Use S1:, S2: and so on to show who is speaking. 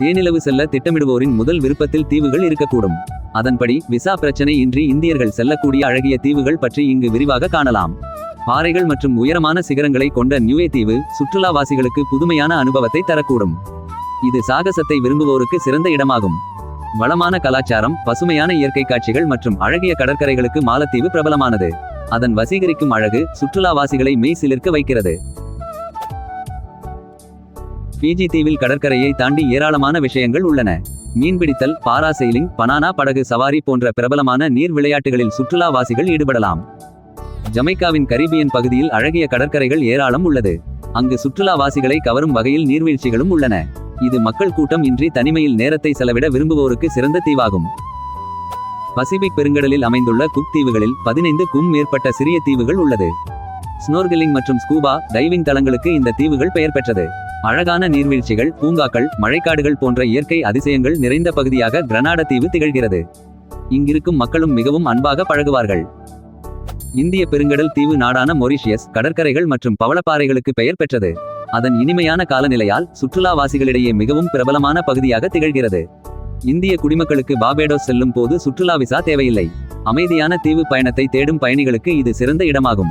S1: ஏனிலவு செல்ல திட்டமிடுவோரின் முதல் விருப்பத்தில் தீவுகள் இருக்கக்கூடும். அதன்படி விசா பிரச்சனை இன்றி இந்தியர்கள் செல்லக்கூடிய அழகிய தீவுகள் பற்றி இங்கு விரிவாக காணலாம். பாறைகள் மற்றும் உயரமான சிகரங்களை கொண்ட நியூஏ தீவு சுற்றுலாவாசிகளுக்கு புதுமையான அனுபவத்தை தரக்கூடும். இது சாகசத்தை விரும்புவோருக்கு சிறந்த இடமாகும். வளமான கலாச்சாரம் பசுமையான இயற்கை காட்சிகள் மற்றும் அழகிய கடற்கரைகளுக்கு மாலத்தீவு பிரபலமானது. அதன் வசீகரிக்கும் அழகு சுற்றுலாவாசிகளை மெய் சிலிர்க்க வைக்கிறது. பிஜி தீவில் கடற்கரையை தாண்டி ஏராளமான விஷயங்கள் உள்ளன. மீன்பிடித்தல் பாராசெயிலிங் பனானா படகு சவாரி போன்ற பிரபலமான நீர் விளையாட்டுகளில் சுற்றுலாவாசிகள் ஈடுபடலாம். ஜமைக்காவின் கரீபியன் பகுதியில் அழகிய கடற்கரைகள் ஏராளம் உள்ளது. அங்கு சுற்றுலாவாசிகளை கவரும் வகையில் நீர்வீழ்ச்சிகளும் உள்ளன. இது மக்கள் கூட்டம் இன்றி தனிமையில் நேரத்தை செலவிட விரும்புவோருக்கு சிறந்த தீவாகும். பசிபிக் பெருங்கடலில் அமைந்துள்ள குக் தீவுகளில் பதினைந்துக்கும் மேற்பட்ட சிறிய தீவுகள் உள்ளது. ஸ்னோர்கிலிங் மற்றும் ஸ்கூபா டைவிங் தளங்களுக்கு இந்த தீவுகள் பெயர் பெற்றது. அழகான நீர்வீழ்ச்சிகள் பூங்காக்கள் மழைக்காடுகள் போன்ற இயற்கை அதிசயங்கள் நிறைந்த பகுதியாக கிரனாட தீவு திகழ்கிறது. இங்கிருக்கும் மக்களும் மிகவும் அன்பாக பழகுவார்கள். இந்திய பெருங்கடல் தீவு நாடான மொரிஷியஸ் கடற்கரைகள் மற்றும் பவளப்பாறைகளுக்கு பெயர் பெற்றது. அதன் இனிமையான காலநிலையால் சுற்றுலாவாசிகளிடையே மிகவும் பிரபலமான பகுதியாக திகழ்கிறது. இந்திய குடிமக்களுக்கு பாபேடோஸ் செல்லும் போது சுற்றுலா விசா தேவையில்லை. அமைதியான தீவு பயணத்தை தேடும் பயணிகளுக்கு இது சிறந்த இடமாகும்.